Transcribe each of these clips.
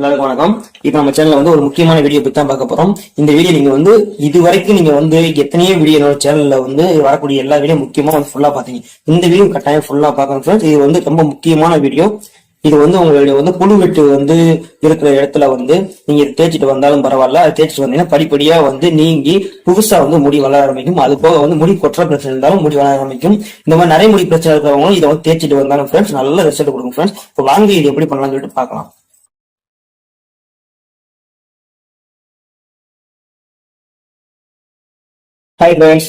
எல்லாருக்கும் வணக்கம். இப்ப நம்ம சேனல்ல வந்து ஒரு முக்கியமான வீடியோ பத்தி தான் பார்க்க போறோம். இந்த வீடியோ நீங்க வந்து இது வரைக்கும் நீங்க வந்து எத்தனையோ வீடியோ என்னோட சேனல்ல வந்து வரக்கூடிய எல்லா வீடியோ முக்கியமா வந்து ஃபுல்லா பாத்தீங்க இந்த வீடியோ கட்டாயம் ஃபுல்லா பார்க்கணும் ஃப்ரெண்ட்ஸ் இது வந்து ரொம்ப முக்கியமான வீடியோ இது வந்து உங்களுடைய வந்து புழு வெட்டு வந்து இருக்கிற இடத்துல வந்து நீங்க தேய்ச்சிட்டு வந்தாலும் பரவாயில்ல. அது தேய்ச்சிட்டு வந்தீங்கன்னா படிப்படியா வந்து நீங்கி புதுசா வந்து முடி வளர ஆரம்பிக்கும். அது போக வந்து முடி கொற்ற பிரச்சனை இருந்தாலும் முடி வளர ஆரம்பிக்கும். இந்த மாதிரி நிறைய முடி பிரச்சனை இருக்கிறவங்களும் இதை வந்து தேய்ச்சிட்டு வந்தாலும் ஃப்ரெண்ட்ஸ் நல்ல ரிசல்ட் கொடுக்கும் ஃப்ரெண்ட்ஸ் இப்போ வாங்கி இது எப்படி பண்ணலாம்னு சொல்லிட்டு பார்க்கலாம். ஹாய் ஃப்ரெண்ட்ஸ்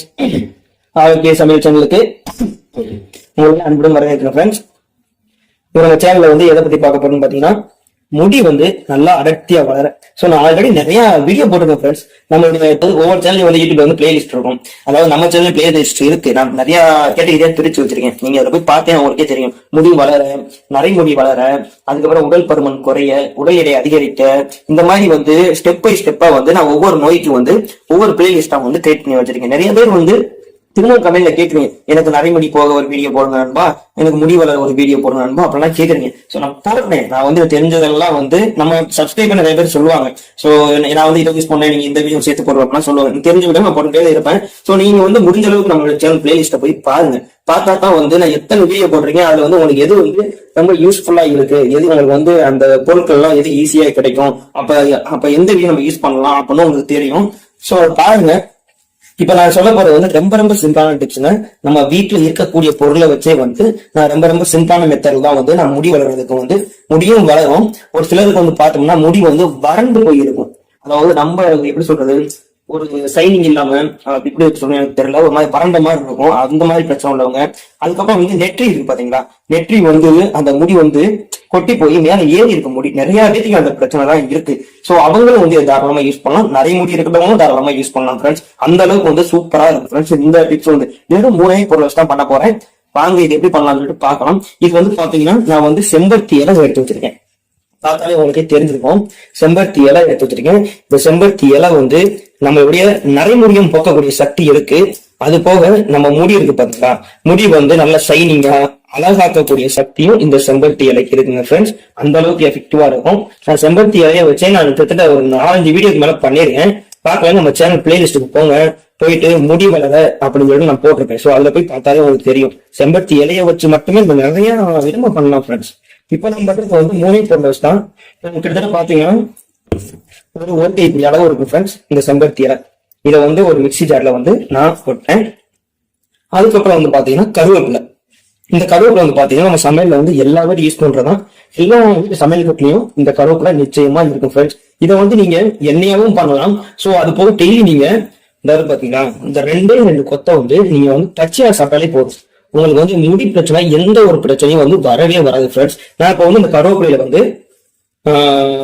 ஆரோக்கிய சமையல் சேனலுக்கு உங்களுக்கு அன்புடன் வரவேற்கிறேன் ஃப்ரெண்ட்ஸ் இவங்க சேனலில் சேனல்ல வந்து எதை பத்தி பார்க்க போகிறோம்னு பாத்தீங்கன்னா முடி வந்து நல்லா அடர்த்தியா வளர. சோ நான் ஆல்ரெடி நிறைய வீடியோ போட்டிருக்கேன் ஃப்ரெண்ட்ஸ் நம்மளுடைய ஒவ்வொரு சேனல் வந்து யூடியூப்ல வந்து பிளேலிஸ்ட் இருக்கும். அதாவது நம்ம சேனல் பிளேலிஸ்ட் இருக்கு. நான் நிறைய கேட்டகரியா பிரிச்சு வச்சிருக்கேன். நீங்க அதை போய் பார்த்தேன் உங்களுக்கே தெரியும். முடி வளர நரைமுடி வளர அதுக்கப்புறம் உடல் பருமன் குறைய உடல் எடை அதிகரிக்க இந்த மாதிரி வந்து ஸ்டெப் பை ஸ்டெப்பா வந்து நான் ஒவ்வொரு நோய்க்கு வந்து ஒவ்வொரு பிளேலிஸ்டா வந்து கிரியேட் பண்ணி வச்சிருக்கேன். நிறைய பேர் வந்து திரும்பவும் கமெண்ட்ல கேட்குறீங்க. எனக்கு நரைமுடி போக ஒரு வீடியோ போடுங்க நண்பா எனக்கு முடி வளர ஒரு வீடியோ போடுங்க நண்பா அப்படிலாம் கேட்குறீங்க. ஸோ நான் போடுறேன் நான் வந்து தெரிஞ்சதெல்லாம் வந்து நம்ம சப்ஸ்கிரைபர் நிறைய பேர் சொல்லுவாங்க. ஸோ நான் வந்து இதை யூஸ் பண்ணேன். நீங்க இந்த வீடியோ சேர்த்து போடுறோம் அப்படிலாம் சொல்லுவாங்க. எனக்கு தெரிஞ்ச விட நான் போட்டுட்டே இருப்பேன். ஸோ நீங்க வந்து முடிஞ்ச அளவுக்கு நம்மளோட சேனல் பிளேலிஸ்ட்டை போய் பாருங்க. பார்த்தா தான் வந்து நான் எத்தனை வீடியோ போடுறீங்க அதுல வந்து உங்களுக்கு எது வந்து ரொம்ப யூஸ்ஃபுல்லா இருக்கு? எது உங்களுக்கு வந்து அந்த பொருட்கள் எல்லாம் எது ஈஸியா கிடைக்கும்? அப்ப அப்ப எந்த வீடியோ நம்ம யூஸ் பண்ணலாம் அப்படின்னு உங்களுக்கு தெரியும். ஸோ பாருங்க. இப்ப நான் சொல்ல போறது வந்து ரொம்ப ரொம்ப சிம்பிளான டிப்ஸ்ங்க நம்ம வீட்டுல இருக்கக்கூடிய பொருளை வச்சே வந்து நான் ரொம்ப ரொம்ப சிம்பிளான மெத்தட் தான் வந்து நான் முடி வளர்றதுக்கு வந்து முடியும் வளரும். ஒரு சிலருக்கு வந்து பார்த்தோம்னா முடி வந்து வறண்டு போயிருக்கும். அதாவது நம்ம எப்படி சொல்றது? ஒரு சைனிங் இல்லாம இப்படி எப்படி எனக்கு தெரியல. ஒரு மாதிரி வறண்ட மாதிரி இருக்கும். அந்த மாதிரி பிரச்சனை உள்ளவங்க. அதுக்கப்புறம் வந்து நெற்றி இருக்கு பாத்தீங்களா? நெற்றி வந்து அந்த முடி வந்து கொட்டி போய் மேல ஏறி இருக்க முடி. நிறைய பேருக்கு அந்த பிரச்சனை தான் இருக்கு. சோ அவங்களும் வந்து தாராளமா யூஸ் பண்ணலாம். நிறைய முடி இருக்கிறவங்களும் தாராளமா யூஸ் பண்ணலாம் ஃப்ரெண்ட்ஸ் அந்த அளவுக்கு வந்து சூப்பரா இருக்கு ஃப்ரெண்ட்ஸ் இந்த டிப்ஸ் வந்து வெறும் மூணே பொருள் வச்சு தான் பண்ண போறேன். வாங்க இது எப்படி பண்ணலாம்னு சொல்லிட்டு பார்க்கலாம். இது வந்து பாத்தீங்கன்னா நான் வந்து செம்பருத்தி இலை எடுத்து வச்சிருக்கேன். பார்த்தாலே உங்களுக்கே தெரிஞ்சிருக்கும். செம்பருத்தி இலை எடுத்து வச்சிருக்கேன். இந்த செம்பருத்தி இலை வந்து நம்மளுடைய நரைமுடியும் போக்கக்கூடிய சக்தி இருக்கு. அது போக நம்ம முடி இருக்கு பாத்தீங்களா முடி வந்து நல்ல ஷைனிங்கா அழகாக்கக்கூடிய சக்தியும் இந்த செம்பருத்தி இலைக்கு இருக்குங்க ஃப்ரெண்ட்ஸ் அந்த அளவுக்கு எஃபெக்டிவா இருக்கும். நான் செம்பருத்தி இலையை வச்சே நான் கிட்டத்தட்ட ஒரு நாலஞ்சு வீடியோக்கு மேல பண்ணிருக்கேன். பார்க்கலாம் நம்ம சேனல் பிளேலிஸ்ட்டுக்கு போங்க. போயிட்டு முடி வளர அப்படின்னு சொல்லி நான் போட்டிருக்கேன் ஸோ அதுல போய் பார்த்தாலே உங்களுக்கு தெரியும். செம்பருத்தி இலையை வச்சு மட்டுமே நம்ம நிறைய விரும்ப பண்ணலாம் ஃப்ரெண்ட்ஸ் இப்போ நம்ம பண்றது வந்து மூணே பொருள் தான். கிட்டத்தட்ட பாத்தீங்கன்னா ஒரு ஒன் கைப்பிடி அளவு இருக்கும் ஃப்ரெண்ட்ஸ் இந்த செம்பருத்தி இலை இதை வந்து ஒரு மிக்ஸி ஜார்ல வந்து நான் போட்டேன். அதுக்கப்புறம் வந்து பாத்தீங்கன்னா கருவேப்பிலை. இந்த கருவேப்பிலை வந்து பாத்தீங்கன்னா நம்ம சமையல்ல வந்து எல்லா பேரும் யூஸ் பண்றதா எல்லா வீட்டு சமையல் கட்டுலயும் இந்த கருவேப்பிலை நிச்சயமா இருக்கும் ஃப்ரெண்ட்ஸ் இதை வந்து நீங்க எண்ணெயாவும் பண்ணலாம். ஸோ அது போக டெய்லி நீங்க இந்த இருக்கு இந்த ரெண்டே ரெண்டு கொத்தை வந்து நீங்க வந்து பச்சையா சாப்பிட்டாலே போதும். உங்களுக்கு வந்து முடி பிரச்சனை எந்த ஒரு பிரச்சனையும் வந்து வரவே வராது ஃப்ரெண்ட்ஸ் நான் இப்போ வந்து இந்த கருவேப்பிலையில வந்து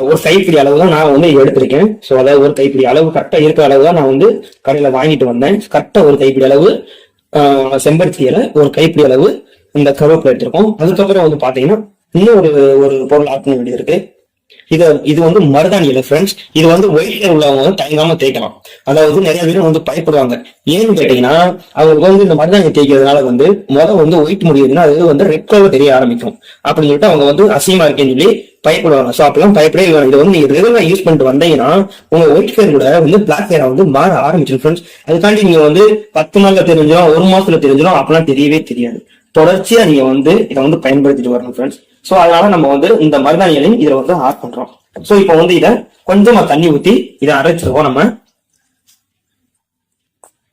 ஒரு கைப்பிடி அளவு தான் நான் வந்து எடுத்திருக்கேன். ஸோ அதாவது ஒரு கைப்பிடி அளவு கரெக்டாக இருக்கிற அளவு தான் நான் வந்து கடையில் வாங்கிட்டு வந்தேன். கரெக்டாக ஒரு கைப்பிடி அளவு செம்பருத்தி இலை ஒரு கைப்பிடி அளவு இந்த கருவேப்பிலை எடுத்திருக்கோம். அதுக்கப்புறம் வந்து பார்த்தீங்கன்னா இன்னும் ஒரு ஒரு பொருள் ஆட் வேண்டியது இருக்கு. இது இது வந்து மருதாணி இல்லை ஃப்ரெண்ட்ஸ் இது வந்து ஒயிட் ஹேர் உள்ளவங்க வந்து தயங்காம தேய்க்கலாம். அதாவது நிறைய பேர் வந்து பயப்படுவாங்க. ஏன்னு கேட்டீங்கன்னா அவங்களுக்கு வந்து இந்த மருதாணி தேய்க்கிறதுனால வந்து முத வந்து ஒயிட் முடியுதுன்னா அது வந்து ரெட் கலர் தெரிய ஆரம்பிக்கும். அப்படின்னு சொல்லிட்டு அவங்க வந்து அசியமா இருக்கேன்னு சொல்லி பயப்படுவாங்க. ஸோ அப்பெல்லாம் பயப்படவே வேணும். இதை வந்து நீங்க ரெகுலரா யூஸ் பண்ணிட்டு வந்தீங்கன்னா உங்க ஒயிட் ஹேர் கூட வந்து பிளாக் ஹேரா வந்து மாற ஆரம்பிச்சிடும் ஃப்ரெண்ட்ஸ் அதுக்காண்டி நீங்க வந்து பத்து நாள்ல தெரிஞ்சிடும் ஒரு மாசத்துல தெரிஞ்சிடும் அப்பெல்லாம் தெரியவே தெரியாது. தொடர்ச்சியா நீங்க வந்து இதை வந்து பயன்படுத்திட்டு வரணும் ஃப்ரெண்ட்ஸ் சோ அதனால நம்ம வந்து இந்த மருதாணிகளையும் இதை வந்து ஆட் பண்றோம். சோ இப்போ வந்து இதை கொஞ்சமா தண்ணி ஊத்தி இதை அரைச்சிருவோம் நம்ம.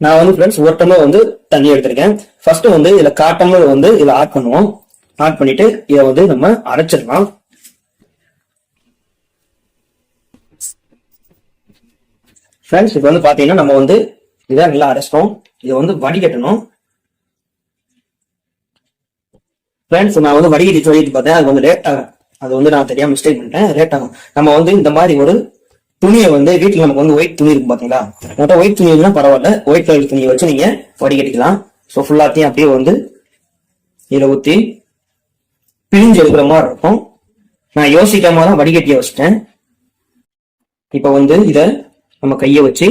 நான் வந்து ஃப்ரெண்ட்ஸ் ஒரு டம்ளர் வந்து தண்ணி எடுத்திருக்கேன். ஃபர்ஸ்ட் வந்து இதுல காட்டம்ளர் வந்து இதை ஆட் பண்ணுவோம். ஆட் பண்ணிட்டு இதை வந்து நம்ம அரைச்சிடலாம். ஃப்ரெண்ட்ஸ் இப்போ வந்து பாத்தீங்கன்னா நம்ம வந்து இதை நல்லா அரைச்சிட்டோம். இதை வந்து வடிகட்டணும். ஃப்ரெண்ட்ஸ் நான் வந்து வடிகட்டி சொல்லிட்டு பார்த்தேன். அது வந்து லேட் ஆகும். அது வந்து நான் தெரியாம மிஸ்டேக் பண்ணிட்டேன். லேட் ஆகும். நம்ம வந்து இந்த மாதிரி ஒரு துணியை வந்து வீட்டுல நமக்கு வந்து ஒயிட் துணி இருக்கு பாத்தீங்களா மொத்தம் ஒயிட் துணி இருந்தா பரவாயில்ல. ஒயிட் கலர் துணியை வச்சு நீங்க வடிகட்டிக்கலாம். ஸோ ஃபுல்லாத்தையும் அப்படியே வந்து இதில் ஊற்றி பிழிஞ்சு எடுக்கிற மாதிரி இருக்கும். நான் யோசிக்காம தான் வடிகட்டிய வச்சுட்டேன். இப்போ வந்து இதை நம்ம கையை வச்சு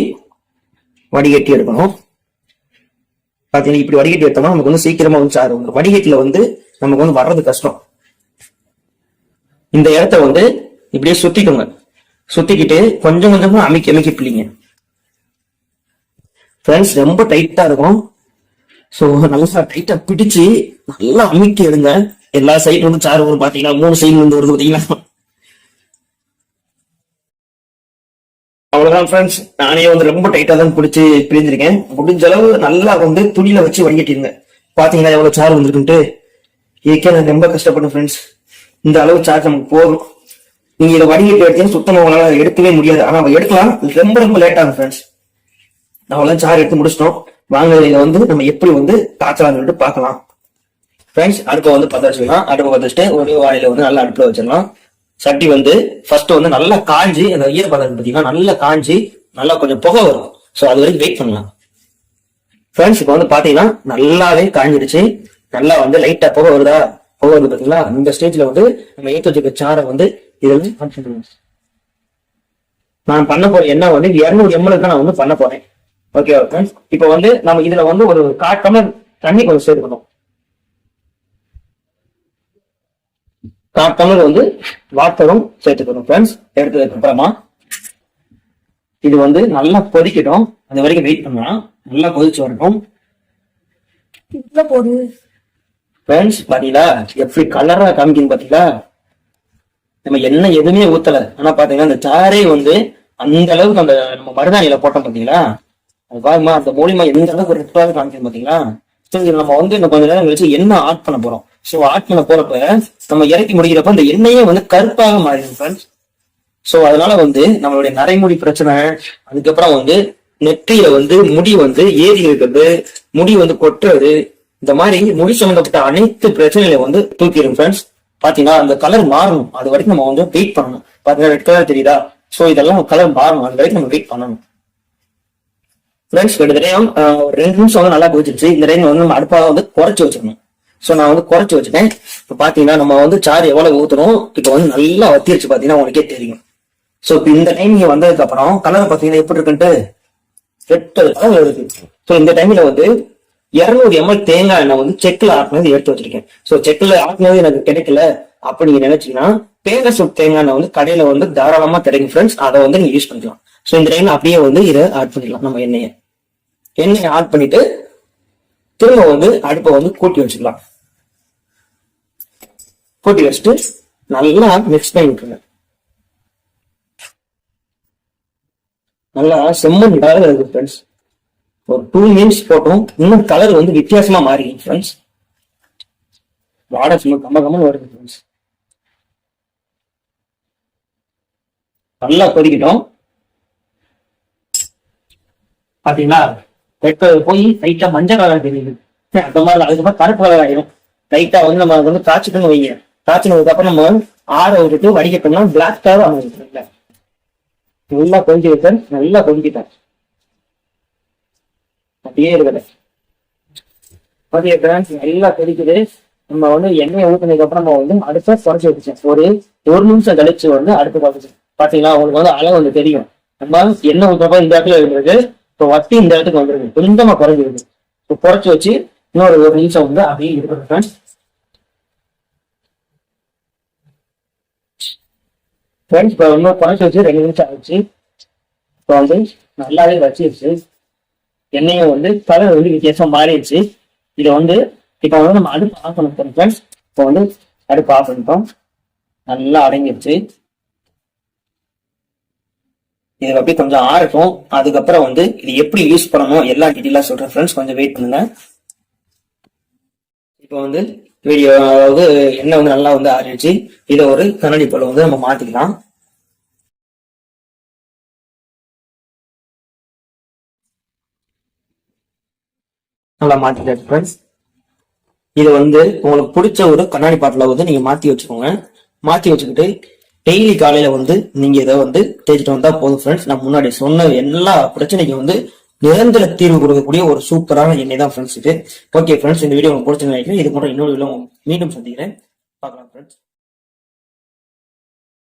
வடிகட்டி எடுக்கணும். பாத்தீங்கன்னா இப்படி வடிகட்டி எடுத்தோம்னா நமக்கு வந்து சீக்கிரமா வந்து சாரு வடிகட்டியில் வடிகட்டில வந்து நமக்கு வந்து வர்றது கஷ்டம். இந்த இடத்த வந்து இப்படியே சுத்திக்கோங்க. சுத்திக்கிட்டு கொஞ்சம் கொஞ்சமா அமைக்கி அமைக்கி பிள்ளைங்க. ஃப்ரெண்ட்ஸ் ரொம்ப டைட்டா இருக்கும். ஸோ நல்லா டைட்டா பிடிச்சு நல்லா அமுக்கி எடுங்க. எல்லா சைடு வந்து சார் வரும் பாத்தீங்கன்னா மூணு சைடு வந்து வருது பாத்தீங்கன்னா அவ்வளவுதான் ஃப்ரெண்ட்ஸ் நானே வந்து ரொம்ப டைட்டா தான் பிடிச்சி பிரிஞ்சிருக்கேன். முடிஞ்ச அளவு நல்லா வந்து துணியில வச்சு வடிகட்டிருங்க. பாத்தீங்கன்னா எவ்வளவு சார் வந்திருக்குன்ட்டு? இதுக்கே நான் ரொம்ப கஷ்டப்பட்டேன் ஃப்ரெண்ட்ஸ் இந்த அளவு சார்ஜ் நமக்கு போதும். நீங்க இதை வடிகட்டி எடுத்தீங்கன்னா சுத்தமாக உங்களால் எடுக்கவே முடியாது. ஆனா எடுக்கலாம். ரொம்ப ரொம்ப லேட் ஆகும் ஃப்ரெண்ட்ஸ் அவ்வளவு சார் எடுத்து முடிச்சிட்டோம். வாங்க இதை வந்து நம்ம எப்படி வந்து காய்ச்சலாம்னு சொல்லிட்டு பார்க்கலாம். ஃப்ரெண்ட்ஸ் அடுப்பை வந்து பத்த வச்சுக்கலாம். அடுப்பை பத்த வச்சுட்டு ஒரு வந்து நல்லா அடுப்புல வச்சிடலாம். சட்டி வந்து ஃபர்ஸ்ட் வந்து நல்லா காஞ்சி அந்த ஈரப்பதம் பார்த்தீங்கன்னா நல்லா காஞ்சி நல்லா கொஞ்சம் புகை வரும். ஸோ அது வரைக்கும் வெயிட் பண்ணலாம். ஃப்ரெண்ட்ஸ் இப்போ வந்து பார்த்தீங்கன்னா நல்லாவே காஞ்சிடுச்சு. நல்லா வந்து லைட்டா புகை வருதா? புகை வருது பாத்தீங்களா? இந்த ஸ்டேஜ்ல வந்து நம்ம ஏத்து வச்சிருக்க சாரை வந்து இதுல வந்து நான் பண்ண போற என்ன வந்து இருநூறு எம்எல் தான் நான் வந்து பண்ண போறேன். ஓகே ஃப்ரெண்ட்ஸ் இப்போ வந்து நம்ம இதுல வந்து ஒரு கால் டம்ளர் தண்ணி கொஞ்சம் சேர்த்துக்கணும். கால் டம்ளர் வந்து வாட்டரும் சேர்த்துக்கணும் ஃப்ரெண்ட்ஸ் எடுத்ததுக்கு அப்புறமா இது வந்து நல்லா கொதிக்கட்டும். அது வரைக்கும் வெயிட் பண்ணலாம். நல்லா கொதிச்சு வரட்டும். இவ்வளவு போடு. ஃப்ரெண்ட்ஸ் பாத்தீங்களா? எப்படி கலரா காமிக்குது பாத்தீங்களா? நம்ம எண்ணெய் எதுவுமே ஊத்தல. ஆனா பாத்தீங்கன்னா அந்த சாரே வந்து அந்த அளவுக்கு அந்த நம்ம மருதாணியில போட்டோம் பாத்தீங்களா? அது பாருமா அந்த மூலியமா எந்த அளவுக்கு ரெட்டாக காமிக்குது பாத்தீங்களா? So, இதுல நம்ம வந்து இன்னும் கொஞ்ச நேரம் கழிச்சு எண்ணெய் ஆட் பண்ண போறோம்? சோ ஆட் பண்ண போறப்ப நம்ம இறக்கி முடிக்கிறப்ப அந்த எண்ணெயே வந்து கருப்பாக மாறிடும் ஃப்ரெண்ட்ஸ் சோ அதனால வந்து நம்மளுடைய நரைமுடி பிரச்சனை அதுக்கப்புறம் வந்து நெற்றியில வந்து முடி வந்து ஏறி இருக்கிறது முடி வந்து கொட்டுறது இந்த மாதிரி முடி சம்பந்தப்பட்ட அனைத்து பிரச்சனைகளையும் வந்து தூக்கிடும் ஃப்ரெண்ட்ஸ் பாத்தீங்கன்னா அந்த கலர் மாறணும். அது வரைக்கும் நம்ம வந்து வெயிட் பண்ணணும். பாத்தீங்கன்னா ரெட் கலர் தெரியுதா? சோ இதெல்லாம் கலர் மாறணும். அது வரைக்கும் நம்ம வெயிட் பண்ணணும். ஃப்ரெண்ட்ஸ் ரெண்டு ஆஹ், ஒரு ரெண்டு நிமிஷம் வந்து நல்லா குவிச்சிருச்சு இந்த டைம் வந்து நம்ம அடுப்பாக வந்து குறைச்சி வச்சிடணும். ஸோ நான் வந்து குறைச்சி வச்சுட்டேன். இப்போ பார்த்தீங்கன்னா நம்ம வந்து சாறு எவ்வளவு ஊத்துறோம் இப்போ வந்து நல்லா வத்திருச்சு பார்த்தீங்கன்னா உங்களுக்கே தெரியும். ஸோ இப்போ இந்த டைம் நீங்க வந்ததுக்கு அப்புறம் கலர் பார்த்தீங்கன்னா எப்படி இருக்குன்ட்டு? ரெட் கலர் இருக்கு ஸோ இந்த டைம்ல வந்து இரநூறு எம்எல் தேங்காய் எண்ணெய் வந்து செக்கில் ஆட்டினது எடுத்து வச்சிருக்கேன். ஸோ செக்கில் ஆட்டினது எனக்கு கிடைக்கல. அப்படி நீங்க நினைச்சீங்கன்னா தேங்காய் சூப் தேங்காய் எண்ணெய் வந்து கடையில வந்து தாராளமா கிடைக்கும் ஃப்ரெண்ட்ஸ் அதை வந்து நீங்க யூஸ் பண்ணிக்கலாம். ஸோ இந்த டைம்ல அப்படியே வந்து இதை ஆட் பண்ணிடலாம் நம்ம எண்ணெயை. எண்ணெயை ஆட் பண்ணிட்டு திரும்ப வந்து அடுப்பை வந்து கூட்டி வச்சுக்கலாம் கூட்டி வச்சுட்டு நல்லா மிக்ஸ் பண்ணி விட்டுருங்க. நல்லா செம்மன் கலர் இருக்கு ஃப்ரெண்ட்ஸ் ஒரு டூ மினிட்ஸ் போட்டோம். இன்னும் கலர் வந்து வித்தியாசமா மாறிடும் ஃப்ரெண்ட்ஸ் வாடகை சும்மா கம்ம கம்மன்னு வருது ஃப்ரெண்ட்ஸ் நல்லா கொதிக்கிட்டோம். பாத்தீங்களா? ரெட் கலர் போய் லைட்டா மஞ்சள் கலர் தெரியுது. அந்த மாதிரி அதுக்கப்புறம் கருப்பு கலர் ஆயிடும் லைட்டா வந்து நம்ம வந்து காய்ச்சிட்டோம்னு வைங்க. காய்ச்சினதுக்கு அப்புறம் நம்ம ஆற விட்டுட்டு வடிகட்டோம்னா பிளாக் கலர் ஆகும் நல்லா கொதிக்கிட்டேன் நல்லா கொஞ்சிட்டேன் அப்படியே இருக்குது. ஓகே ஃப்ரெண்ட்ஸ் நல்லா கொதிக்குது நம்ம வந்து எண்ணெயை ஊற்றினதுக்கு அப்புறம் நம்ம வந்து அடுத்த குறைச்சி வச்சுச்சேன் ஒரு ஒரு நிமிஷம் கழிச்சு வந்து அடுத்து குறைச்சு பாத்தீங்களா? உங்களுக்கு வந்து அளவு வந்து தெரியும். நம்ம எண்ணெய் ஊற்றப்ப இந்த இடத்துல இருந்திருக்கு. இப்போ வட்டி இந்த இடத்துக்கு வந்துருக்கு. கொஞ்சமா குறைஞ்சிருக்கு. இப்போ குறைச்சி வச்சு இன்னொரு ஒரு நிமிஷம் வந்து அப்படியே இருக்கணும் ஃப்ரெண்ட்ஸ் ஃப்ரெண்ட்ஸ் இப்போ இன்னும் குறைச்சி வச்சு ரெண்டு நிமிஷம் ஆச்சு இப்போ வந்து நல்லாவே வச்சிருச்சு. எண்ணெயும் வந்து கலர் வந்து வித்தியாசம் மாறிடுச்சு. இதை வந்து இப்போ வந்து நம்ம அடுப்பு ஆஃப் பண்ண ஃப்ரெண்ட்ஸ் இப்போ வந்து அடுப்பு ஆஃப் பண்ணிட்டோம். நல்லா அடங்கிடுச்சு. இது அப்படியே கொஞ்சம் ஆறட்டும். அதுக்கப்புறம் வந்து இது எப்படி யூஸ் பண்ணணும் எல்லா டீட்டெயிலாக சொல்கிறேன் ஃப்ரெண்ட்ஸ் கொஞ்சம் வெயிட் பண்ணுங்க. இப்போ வந்து வீடியோ அதாவது எண்ணெய் வந்து நல்லா வந்து ஆறிடுச்சு. இதை ஒரு கண்ணாடி போல வந்து நம்ம மாற்றிக்கலாம் நல்லா மாத்திட்டாச்சு ஃப்ரெண்ட்ஸ் இது வந்து உங்களுக்கு பிடிச்ச ஒரு கண்ணாடி பாட்டில் வந்து நீங்கள் மாற்றி வச்சுக்கோங்க. மாற்றி வச்சுக்கிட்டு டெய்லி காலையில் வந்து நீங்கள் இதை வந்து தேய்ச்சிட்டு வந்தால் போதும் ஃப்ரெண்ட்ஸ் நான் முன்னாடி சொன்ன எல்லா பிரச்சனைக்கும் வந்து நிரந்தர தீர்வு கொடுக்கக்கூடிய ஒரு சூப்பரான எண்ணெய் தான் ஃப்ரெண்ட்ஸ் இது. ஓகே ஃப்ரெண்ட்ஸ் இந்த வீடியோ உங்களுக்கு பிடிச்சிருந்தா நினைக்கிறேன் இது போன்ற இன்னொரு வீடியோ மீண்டும் சந்திக்கிறேன். பார்க்கலாம் ஃப்ரெண்ட்ஸ்